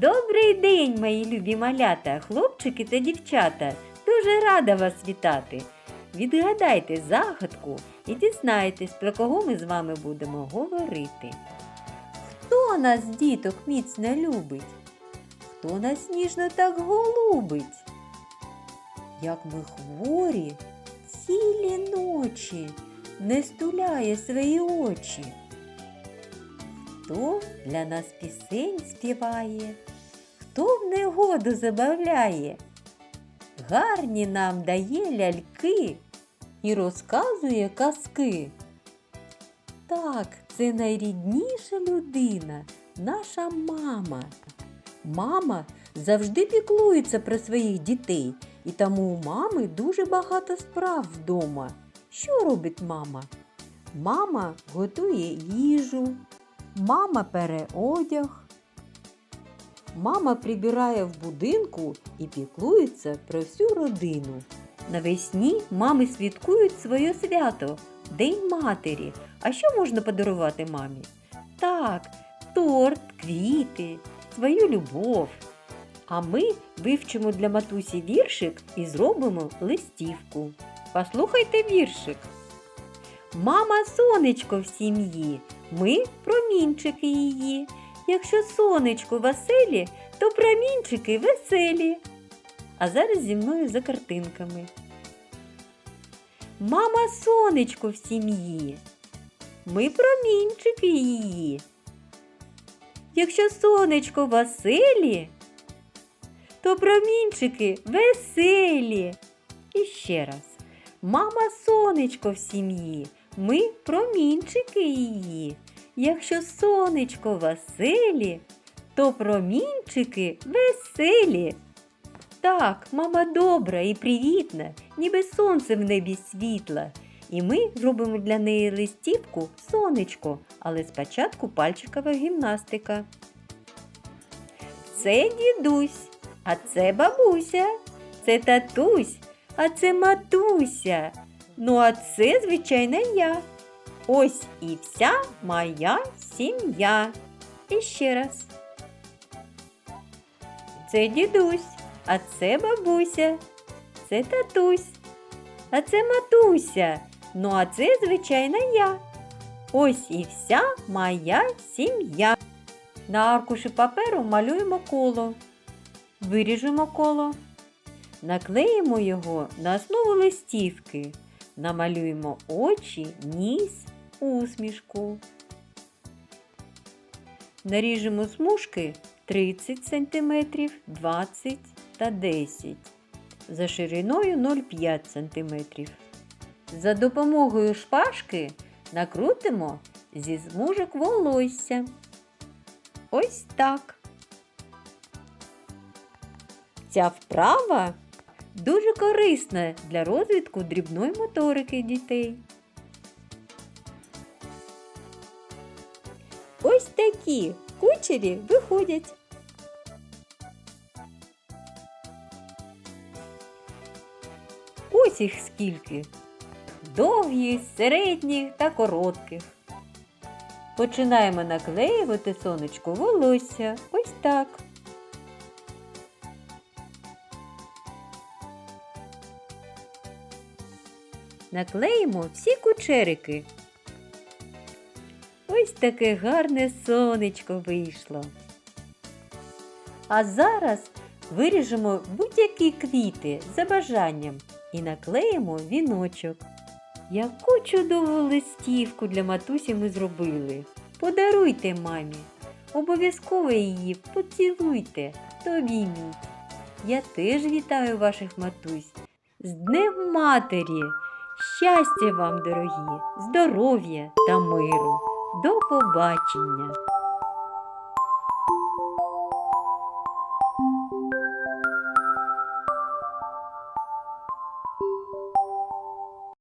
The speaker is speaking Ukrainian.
Добрий день, мої любі малята, хлопчики та дівчата. Дуже рада вас вітати. Відгадайте загадку і дізнаєтесь, про кого ми з вами будемо говорити. Хто нас, діток, міцно любить? Хто нас ніжно так голубить? Як ми хворі цілі ночі не стуляє свої очі. Хто для нас пісень співає, хто в негоду забавляє, гарні нам дає ляльки і розказує казки. Так, це найрідніша людина, наша мама. Мама завжди піклується про своїх дітей, і тому у мами дуже багато справ вдома. Що робить мама? Мама готує їжу, мама пере одяг, мама прибирає в будинку і піклується про всю родину. Навесні мами святкують своє свято День матері. А що можна подарувати мамі? Так, торт, квіти, свою любов. А ми вивчимо для матусі віршик і зробимо листівку. Послухайте віршик. Мама сонечко в сім'ї, ми промінчики її. Якщо сонечко веселі, то промінчики веселі. А зараз зі мною за картинками. Мама сонечко в сім'ї. Ми промінчики її. Якщо сонечко веселі, то промінчики веселі. І ще раз. Мама сонечко в сім'ї, ми промінчики її. Якщо сонечко веселі, то промінчики веселі. Так, мама добра і привітна, ніби сонце в небі світла. І ми зробимо для неї листівку сонечко, але спочатку пальчикова гімнастика. Це дідусь, а це бабуся, це татусь, а це матуся. Ну, а це, звичайно, я. Ось і вся моя сім'я. І ще раз. Це дідусь, а це бабуся, це татусь, а це матуся. Ну, а це, звичайно, я. Ось і вся моя сім'я. На аркуші паперу малюємо коло. Виріжемо коло. Наклеїмо його на основу листівки. Намалюємо очі, ніс, усмішку. Наріжемо смужки 30 см, 20 та 10 за шириною 0,5 см. За допомогою шпажки накрутимо зі смужок волосся. Ось так. Ця вправа дуже корисна для розвитку дрібної моторики дітей. Ось такі кучері виходять. Ось їх скільки. Довгих, середніх та коротких. Починаємо наклеювати сонечко волосся. Ось так. Наклеїмо всі кучерики. Ось таке гарне сонечко вийшло. А зараз виріжемо будь-які квіти за бажанням і наклеїмо віночок. Яку чудову листівку для матусі ми зробили. Подаруйте мамі. Обов'язково її поцілуйте та обійміть. Я теж вітаю ваших матусь з Днем Матері! Щастя вам, дорогі, здоров'я та миру! До побачення!